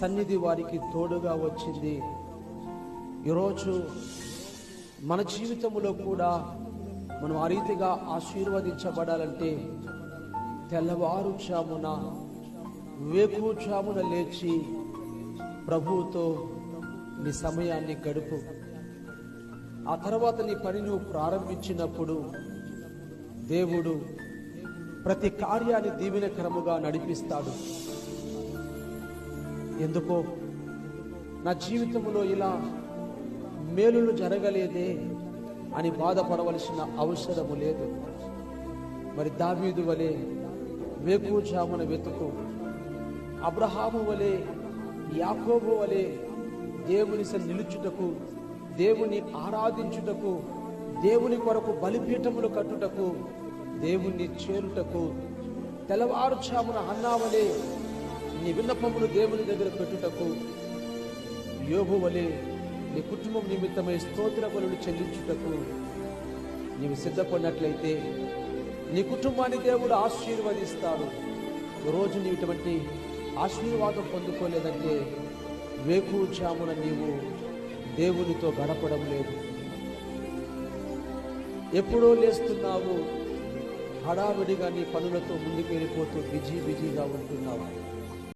సన్నిధి వారికి తోడుగా వచ్చింది. ఈరోజు మన జీవితంలో కూడా మనం ఆ రీతిగా ఆశీర్వదించబడాలంటే తెల్లవారుజామున వేకుజామున లేచి ప్రభువుతో నీ సమయాన్ని గడుపు. ఆ తర్వాత నీ పని నువ్వు ప్రారంభించినప్పుడు దేవుడు ప్రతి కార్యాన్ని దీవెనకరముగా నడిపిస్తాడు. ఎందుకో? నా జీవితంలో ఇలా మేలులు జరగలేదే అని బాధపడవలసిన అవసరము లేదు. మరి దావీదు వలె వేకూజామున వెతుకు అబ్రహాము వలె యాకోబు వలె దేవుని స నిలుచుటకు దేవుని ఆరాధించుటకు దేవుని కొరకు బలిపీఠములు కట్టుటకు దేవుణ్ణి చేరుటకు తెల్లవారుచామున అన్నావలే నీ విన్నపములు దేవుని దగ్గర పెట్టుటకు యోగు వలె నీ కుటుంబం నిమిత్తమై స్తోత్ర బలులు చెల్లించుటకు నీవు సిద్ధపడినట్లయితే నీ కుటుంబాన్ని దేవుడు ఆశీర్వదిస్తాడు. రోజు నీవు ఇటువంటి ఆశీర్వాదం పొందుకోలేదంటే వేకుజామున నీవు దేవునితో గడపడం లేదు. ఎప్పుడో లేస్తున్నావు హడావిడిగా నీ పనులతో ముందుకు వెళ్ళిపోతూ బిజీ బిజీగా ఉంటున్నావు.